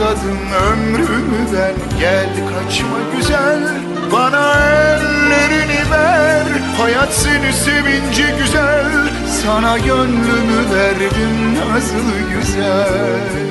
adadım ömrümü ben Gel kaçma güzel. Bana ellerini ver Hayat seni sevince güzel. Sana gönlümü verdim nazlı güzel